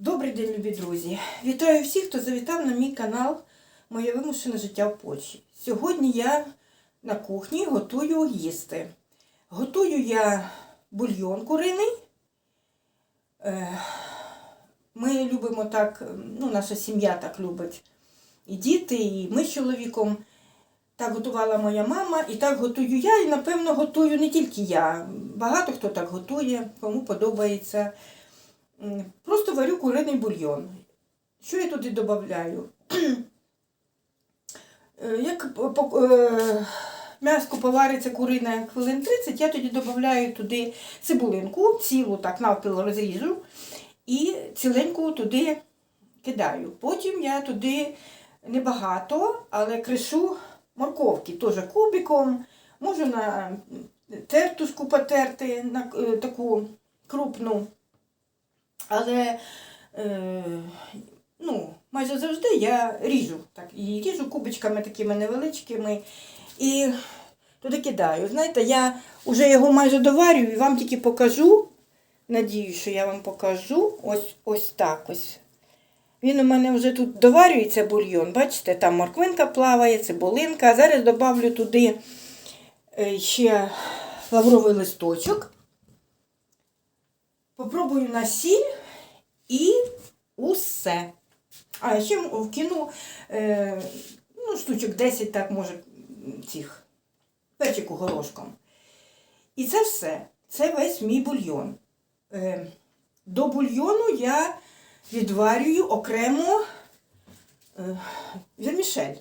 Добрий день, любі друзі! Вітаю всіх, хто завітав на мій канал Моє вимушене життя в Польщі. Сьогодні я на кухні готую їсти. Готую я бульйон куриний. Е, Ми любимо так, ну, наша сім'я так любить. І діти, і ми з чоловіком. Так готувала моя мама, і так готую я, і напевно готую не тільки я. Багато хто так готує, кому подобається. Просто варю куриний бульйон. Що я туди додаю? Як по- по- е, м'яско повариться курине хвилин 30, я тоді додаю туди цибулинку, цілу так навпіл розріжу і ціленьку туди кидаю. Потім я туди небагато, але кришу морковки теж кубиком. Можу на тертушку потерти, на е, таку крупну. Але е, ну, майже завжди я ріжу. Так, і ріжу кубочками такими невеличкими і туди кидаю. Знаєте, я вже його майже доварюю і вам тільки покажу. Надію, що я вам покажу. Ось ось так ось. Він у мене вже тут доварюється бульйон. Бачите, там морквинка плаває, цибулинка. А зараз добавлю туди е, ще лавровий листочок. Попробую на сіль і усе. А ще вкину е, ну, штучок 10, так може, цих перчику горошком. І це все. Це весь мій бульйон. Е, до бульйону я відварюю окремо е, вірмішель.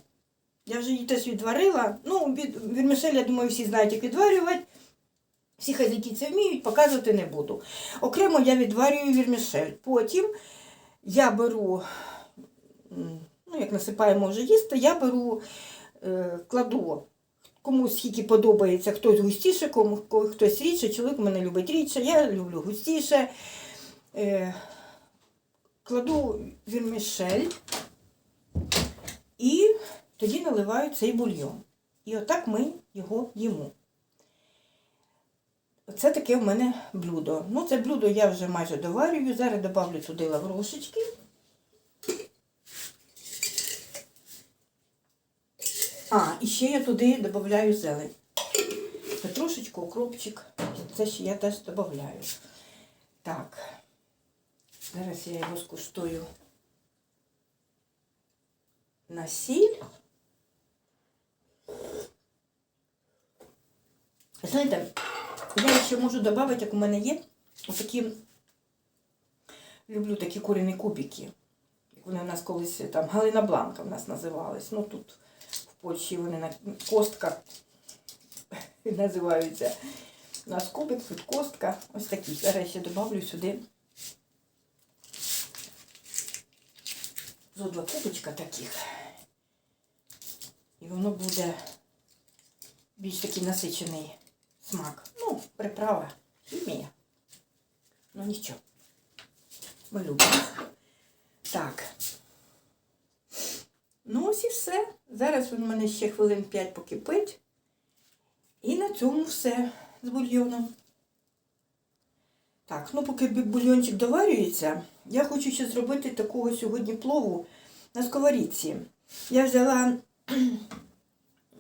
Я вже її теж відварила. Ну, від, вірмішель, я думаю, всі знають, як відварювати. Всі хазяйки це вміють, показувати не буду. Окремо я відварюю вірмішель. Потім я беру, ну, як насипаємо вже їсти, я беру, е, кладу. Комусь скільки подобається, хтось густіше, кому хтось рідше, чоловік мене любить рідше, я люблю густіше. Е, кладу вірмішель і тоді наливаю цей бульйон. І отак ми його їмо. Це таке в мене блюдо. Ну, це блюдо я вже майже доварюю. Зараз добавлю туди лаврошечки. А, і ще я туди додаю зелень. Петрушечку, укропчик. Це ще я теж додаю. Так. Зараз я його скуштую на сіль. Знаєте, я ще можу додати, як у мене є, отакі, люблю такі курені кубики. Як вони у нас колись там Галина Бланка в нас називались. Ну тут в Польщі вони на костка називаються. У нас кубик, тут костка. Ось такі. Зараз я додавлю сюди. Зо два кубочка таких. І воно буде більш такий насичений смак. Приправа, хімія. Ну нічого. Ми любимо. Так. Ну, ось і все. Зараз у мене ще хвилин 5 покипить. І на цьому все з бульйоном. Так, ну поки бульйончик доварюється, я хочу ще зробити такого сьогодні плову на сковорідці. Я взяла.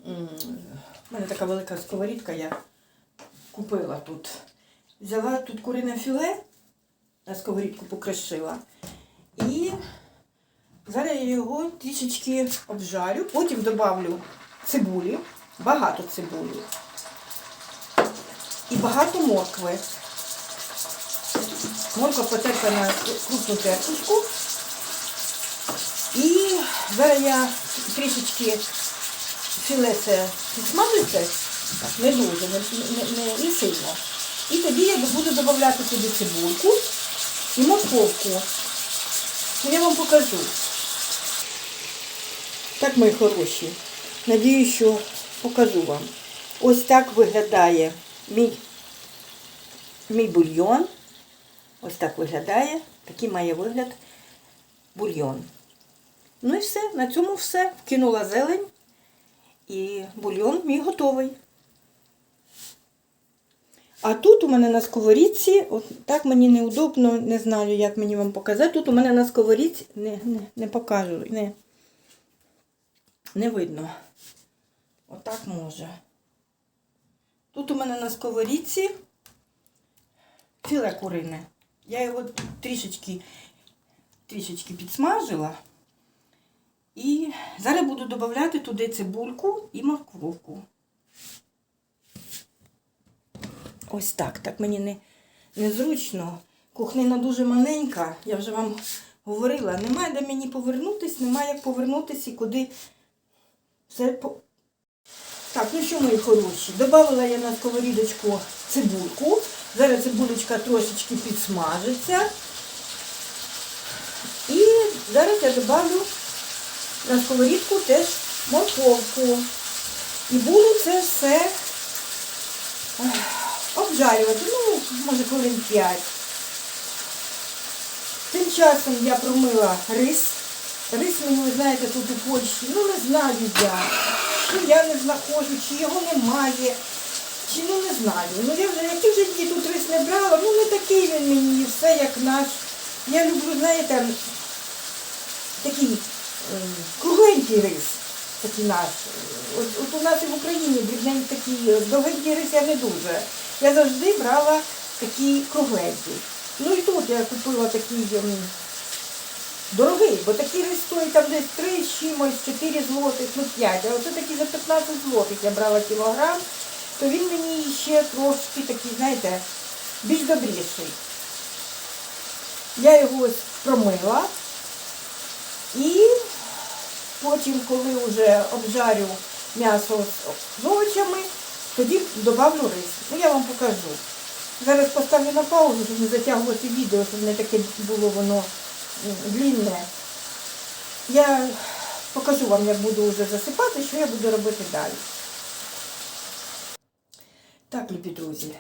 У мене така велика сковорідка, я купила тут. Взяла тут курине філе, на сковорідку покришила. І зараз я його трішечки обжарю, потім додавлю цибулі, багато цибулі. І багато моркви. Морква потерта на крупну тертушку. І зараз я трішечки філе це підсмажиться, так, не дуже, не, не, не, не сильно. І тоді я буду додавати туди цибульку і морковку. Я вам покажу. Так, мої хороші. Надію, що покажу вам. Ось так виглядає мій, мій бульйон. Ось так виглядає. Такий має вигляд бульйон. Ну і все, на цьому все. Вкинула зелень. І бульйон мій готовий. А тут у мене на сковорідці, от так мені неудобно, не знаю, як мені вам показати. Тут у мене на сковорідці не, не, не покажу, не, не видно. Отак може. Тут у мене на сковорідці філе курине. Я його трішечки, трішечки підсмажила. І зараз буду додавати туди цибульку і морковку. Ось так. Так мені не, незручно. Кухнина дуже маленька, я вже вам говорила. Немає де мені повернутися, немає як повернутися і куди все по. Так, ну що, мої хороші, добавила я на сковорідочку цибульку. Зараз цибулечка трошечки підсмажиться. І зараз я добавлю на сковорідку теж морковку. І буду це все ех, обжарювати, ну, може, хвилин 5. Тим часом я промила рис. Рис мені, ви знаєте, тут у Польщі, ну не знаю я. Чи я не знаходжу, чи його немає, чи ну не знаю. Ну я вже який вже дні тут рис не брала, ну не такий він мені, все як наш. Я люблю, знаєте, такий е, кругленький рис, такий наш. От, от у нас і в Україні дрібненький такий е, довгенький рис я не дуже. Я завжди брала такий кругленький. Ну і тут я купила такий ем, дорогий, бо рис стоїть там десь 3 чимось, 4 злотих, ну 5. А оце такий за 15 злотих я брала кілограм, то він мені ще трошки такий, знаєте, більш добріший. Я його промила. І потім, коли вже обжарю м'ясо з овочами, тоді додавлю рис. Ну, я вам покажу. Зараз поставлю на паузу, щоб не затягувати відео, щоб не таке було воно длінне. Я покажу вам, як буду вже засипати, що я буду робити далі. Так, любі друзі.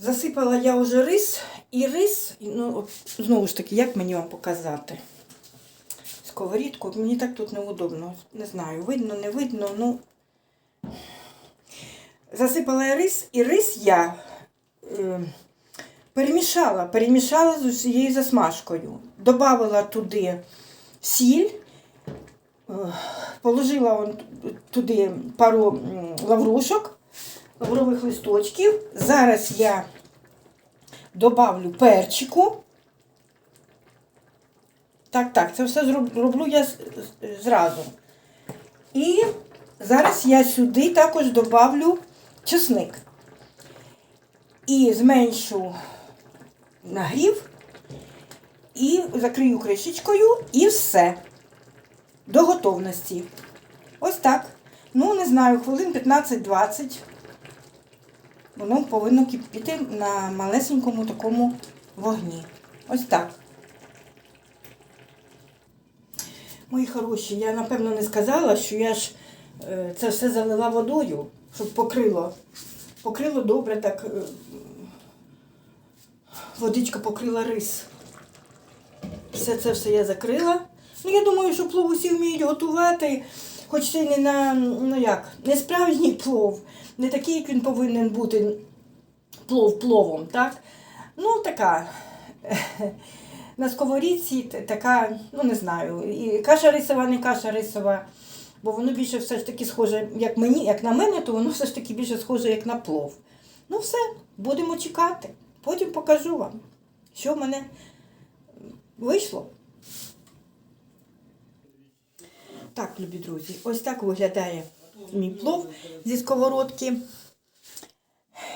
Засипала я вже рис, і рис, ну, знову ж таки, як мені вам показати? Сковорідку, мені так тут неудобно. Не знаю, видно, не видно, ну. Засипала рис, і рис я е, перемішала, перемішала з усією засмажкою. Добавила туди сіль, е, положила туди пару лаврушок, лаврових листочків. Зараз я добавлю перчику. Так, так, це все зроб- роблю я зразу. І зараз я сюди також добавлю чесник. І зменшу нагрів, і закрию кришечкою, і все. До готовності. Ось так. Ну, не знаю, хвилин 15-20. Воно повинно кипіти на малесенькому такому вогні. Ось так. Мої хороші, я напевно не сказала, що я ж е, це все залила водою, щоб покрило. Покрило добре так. е, Водичка покрила рис. Все це все я закрила. Ну, я думаю, що плов усі вміють готувати, хоч це не на, ну як, не справжній плов, не такий, як він повинен бути плов пловом, так? Ну, така. На сковорідці така, ну не знаю, і каша рисова, не каша рисова, бо воно більше все ж таки схоже, як мені, як на мене, то воно все ж таки більше схоже, як на плов. Ну все, будемо чекати. Потім покажу вам, що в мене вийшло. Так, любі друзі, ось так виглядає мій плов зі сковородки,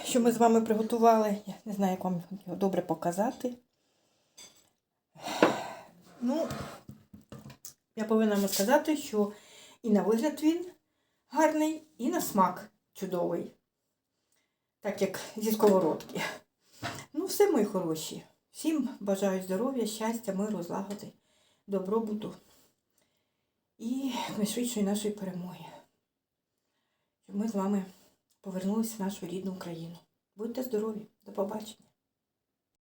що ми з вами приготували. Я не знаю, як вам його добре показати. Ну, я повинна вам сказати, що і на вигляд він гарний, і на смак чудовий. Так як зі сковородки. Ну, все, мої хороші. Всім бажаю здоров'я, щастя, миру, злагоди, добробуту і найшвидшої нашої перемоги. Щоб ми з вами повернулися в нашу рідну Україну. Будьте здорові, до побачення.